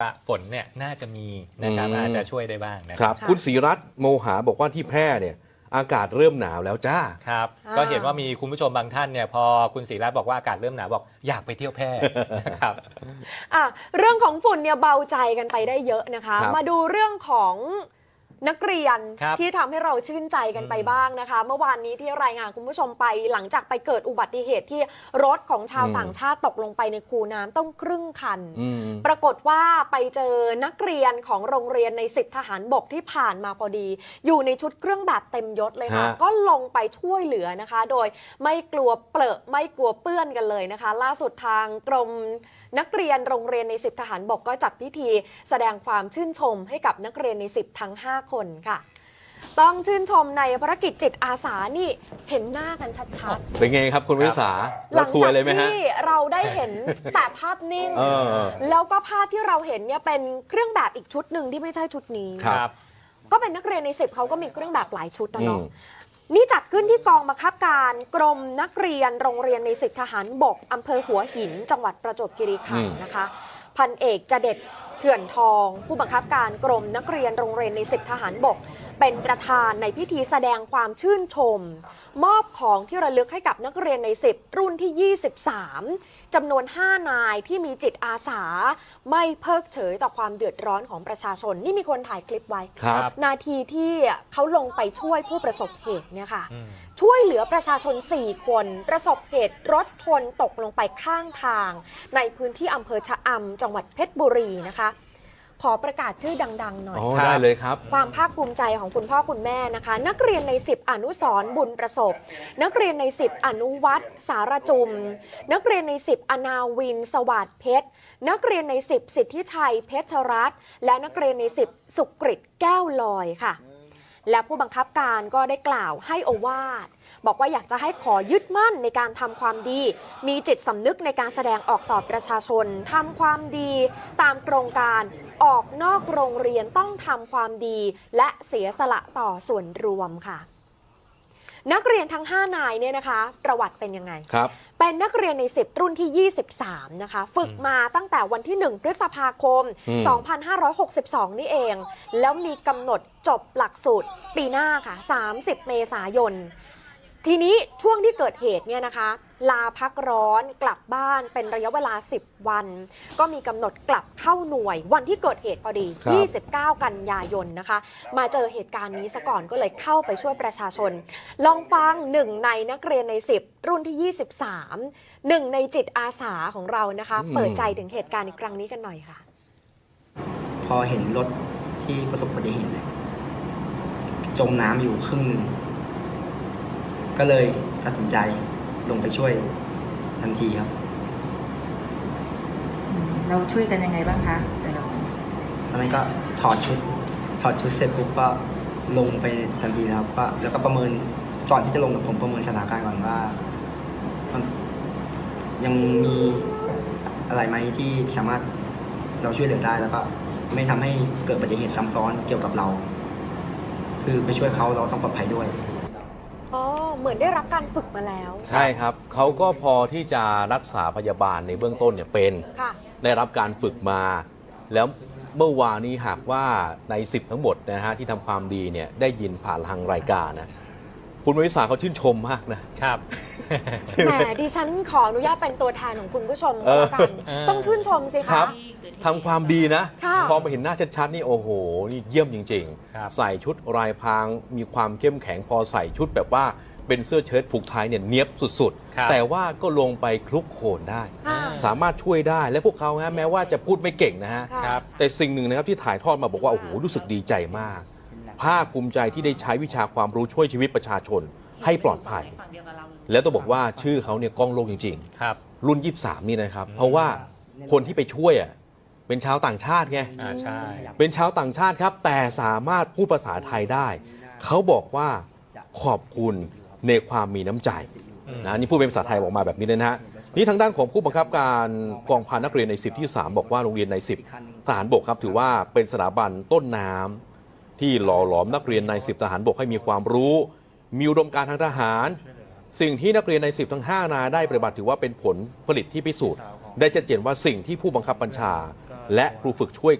ว่าฝนเนี่ยน่าจะมีนะครับอืม อาจจะช่วยได้บ้างนะคครัรับบ คุณศรีรัตน์โมหาบอกว่าที่แพร่เนี่ย อากาศเริ่มหนาวแล้วจ้า ครับ อ่า ก็เห็นว่ามีคุณผู้ชมบางท่านเนี่ยพอคุณศรีรัตน์บอกว่าอากาศเริ่มหนาวบอกอยากไปเที่ยวแพร่นะครับ อะเรื่องของฝุ่นเนี่ยเบาใจกันไปได้เยอะนะคะ ครับ มาดูเรื่องของ นักเรียนครับที่ทำให้เราชื่นใจกันไปอืมบ้างนะคะ เมื่อวานนี้ที่รายงานคุณผู้ชมไปหลังจากไปเกิดอุบัติเหตุที่รถของชาวอืม ต่างชาติตกลงไปในคูน้ำต้องครึ่งคัน อืม ปรากฏว่าไปเจอนักเรียนของโรงเรียนในสิบทหารบกที่ผ่านมาพอดี อยู่ในชุดเครื่องแบบเต็มยศเลยค่ะ ฮะ ก็ลงไปช่วยเหลือนะคะ โดยไม่กลัวเปลอะไม่กลัวเปื้อนกันเลยนะคะ ล่าสุดทางกรมนักเรียนโรงเรียนในสิบทหารบกก็จัดพิธี แสดงความชื่นชมให้กับนักเรียนในสิบทั้ง 5 คนค่ะ ต้องชื่นชมในภารกิจจิตอาสานี่เห็นหน้ากันชัดๆ เป็นไงครับคุณวิสาหลัเรางทัวจาร์กเลยไหมฮะที่เราได้เห็นแต่ภาพนิ่ง เออ แล้วก็ภาพที่เราเห็นเนี่ยเป็นเครื่องแบบอีกชุดหนึ่งที่ไม่ใช่ชุดนี้ ครับ ก็เป็นนักเรียนในสิบเขาก็มีเครื่องแบบหลายชุดนะอืเนาะม นี่จัดขึ้นที่กองบังคับการกรมนักเรียนโรงเรียนในสิบทหารบกอำเภอหัวหิน จังหวัดประจวบคีรีขันธ์นะคะ พันเอกจเด็ดเถื่อนทอง ผู้บังคับการกรมนักเรียนโรงเรียนในสิบทหารบก เป็นประธานในพิธีแสดงความชื่นชม มอบของที่ระลึกให้กับนักเรียนใน 10 รุ่นที่ 23 จำนวน 5 นายที่มีจิตอาสา ไม่เพิกเฉยต่อความเดือดร้อนของประชาชน นี่มีคนถ่ายคลิปไว้ ครับ นาทีที่เขาลงไปช่วยผู้ประสบเหตุเนี่ยค่ะอืมช่วยเหลือประชาชน 4 คน ประสบเหตุรถชนตกลงไปข้างทาง ในพื้นที่อำเภอชะอำจังหวัดเพชรบุรีนะคะ ขอประกาศชื่อดัง ๆ หน่อยอ๋อได้เลยครับ ความภาคภูมิใจของคุณพ่อคุณแม่นะคะ นักเรียนใน 10 อนุสรณ์บุญประสบ นักเรียนใน 10 อนุวัตรสารจุม นักเรียนใน 10 อนาวิน สวัสดเพชร นักเรียนใน 10 สิทธิชัยเพชรรัตน์และนักเรียนใน 10 สุกฤตแก้วลอยค่ะ และผู้บังคับการก็ได้กล่าวให้โอวาทบอกว่าอยากจะให้ขอยึดมั่นในการทำความดี มีจิตสำนึกในการแสดงออกต่อประชาชนทำความดีตามโครงการออกนอกโรงเรียนต้องทำความดี และเสียสละต่อส่วนรวมค่ะ นักเรียนทั้ง 5 นายเนี่ยนะคะ ประวัติเป็นยังไงครับ เป็นนักเรียนใน 10 รุ่นที่ 23 นะคะ ฝึกมาตั้งแต่วันที่ 1 พฤษภาคมอืม2562 นี่เอง แล้วมีกำหนดจบหลักสูตรปีหน้าค่ะ 30 เมษายน ทีนี้ช่วงที่เกิดเหตุเนี่ยนะคะ ลาพักร้อนกลับบ้านเป็นระยะเวลา 10 วัน ก็มีกำหนดกลับเข้าหน่วยวันที่เกิดเหตุพอดี ครับ 29 กันยายนนะคะ มาเจอเหตุการณ์นี้ซะก่อนก็เลยเข้าไปช่วยประชาชน ลองฟังหนึ่งในนักเรียนใน 10 รุ่นที่ 23หนึ่งในจิตอาสาของเรานะคะอืมเปิดใจถึงเหตุการณ์ในครั้งนี้กันหน่อยค่ะ พอเห็นรถที่ประสบอุบัติเหตุเนี่ยจมน้ำอยู่ครึ่งหนึ่ง ก็เลยตัดสินใจ ลงไปช่วยทันทีครับอืมเราช่วยกันยังไงบ้างคะแต่ละคนตอนนั้นก็ถอดชุด ถอดชุดเสร็จปุ๊บก็ลงไปทันทีนะครับก็แล้วก็ประเมินก่อนที่จะลงผมประเมินสถานการณ์ก่อนว่ามันยังมีอะไรไหมที่สามารถเราช่วยเหลือได้แล้วก็ไม่ทำให้เกิดอุบัติเหตุซ้ำซ้อนเกี่ยวกับเรา คือไปช่วยเขาเราต้องปลอดภัยด้วยอ๋อ เหมือนได้รับการฝึกมาแล้ว ใช่ครับเขาก็พอที่จะรักษาพยาบาลในเบื้องต้นเนี่ยเป็น ค่ะ ได้รับการฝึกมา แล้วเมื่อวานนี้หากว่าใน 10 ทั้งหมดนะฮะที่ทำความดีเนี่ยได้ยินผ่านทางรายการนะคุณวิสาเขาชื่นชมมากนะ ครับ แหมดิฉันขออนุญาตเป็นตัวแทนของคุณผู้ชมเอก็อแล้วกัน เออ ต้องชื่นชมสิครัคะบทำความดีนะ ค่ะ พอมาเห็นหน้าชัดๆนี่โอ้โห นี่เยี่ยมจริงครับ ๆ ใส่ชุดรายพรางมีความเข้มแข็งพอใส่ชุดแบบว่า เป็นเสื้อเชิ้ตผูกไทยเนี่ยเนี้ยบสุดครับ ๆ แต่ว่าก็ลงไปคลุกโคลนได้ อ่า สามารถช่วยได้และพวกเขาฮะแม้ว่าจะพูดไม่เก่งนะฮะ ค่ะ ครับ แต่สิ่งหนึ่งนะครับที่ถ่ายทอดมาบอกว่าโอ้โหรู้สึกดีใจมาก ภาคภูมิใจที่ได้ใช้วิชาความรู้ช่วยชีวิตประชาชนให้ปลอดภัยแล้วต้องบอกว่าชื่อเขาเนี่ยก้องโลกจริง ครับ ๆ รุ่น 23 นี่นะครับ เพราะว่าคนที่ไปช่วยอะเป็นชาวต่างชาติไง อ่าใช่ เป็นชาวต่างชาติครับ แต่สามารถพูดภาษาไทยได้ เขาบอกว่าขอบคุณ ในความมีน้ำใจอืมนะนี่พูดเป็นภาษาไทยออกมาแบบนี้เลยนะฮะนี่ทางด้านของผู้บังคับการกองพันนักเรียนใน 10 ที่ 3 บอกว่าโรงเรียนใน 10 ทหารบกครับถือว่าเป็นสถาบันต้นน้ำที่หล่อหลอมนักเรียนใน 10 ทหารบกให้มีความรู้ มีอุดมการณ์ทางทหาร สิ่งที่นักเรียนใน 10 ทั้ง 5 นายได้ปฏิบัติถือว่าเป็นผลผลิตที่พิสูจน์ ได้ชัดเจนว่าสิ่งที่ผู้บังคับบัญชา และครูฝึกช่วย